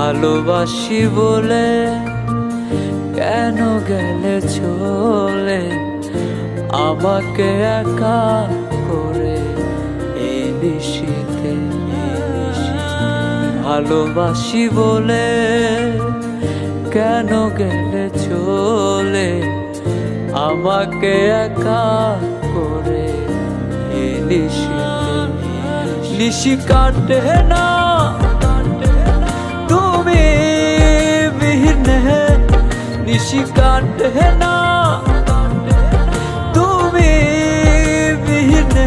ভালোবাসি বলে কেন গেলে চলে? আমাকে একা করে এই ভালোবাসি বলে কেন গেলে চলে? আমাকে একা করে এই নিশি কাটে না নিশি কাটে না। তুমি বিহীনে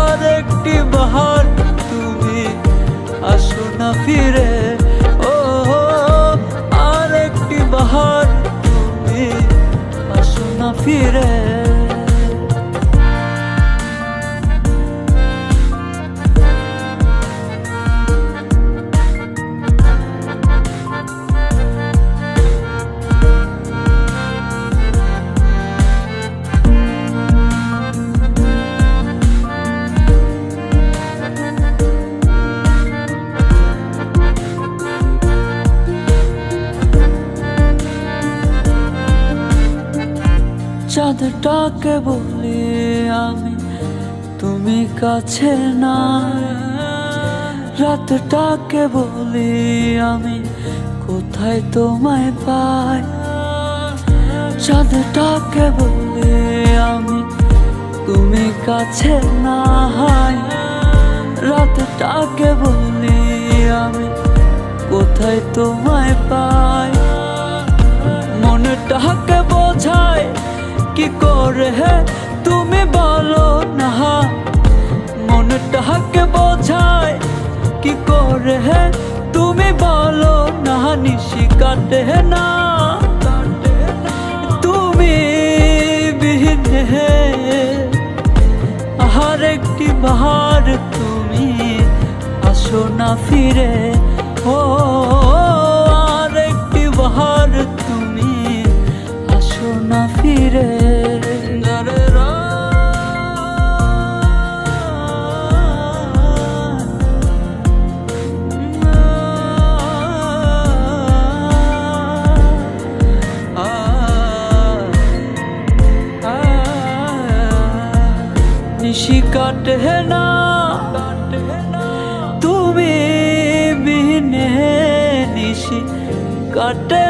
আর একটি বাহার, তুমি আসো না ফিরে। ও আর একটি বাহার, তুমি আসো না ফিরে। চাঁদটাকে বলি আমি, তুমি কাছে না রাতটাকে বলি আমি, কোথায় তোমায় পাই? চাঁদটাকে বলি আমি, তুমি কাছে না রাতটাকে বলি আমি, কোথায় তোমায় পাই? মনটাকে বোঝায় কি করে হে? তুমি বলো না। মনটাকে বোঝায়, কি করে হে? তুমি বলো না, নিশি কাটে না তুমি বিহীনে আর একটি বাহার, তুমি আসো না ফিরে। ও। নিশি কাটে না। তুমি বিনে নিশি কাটে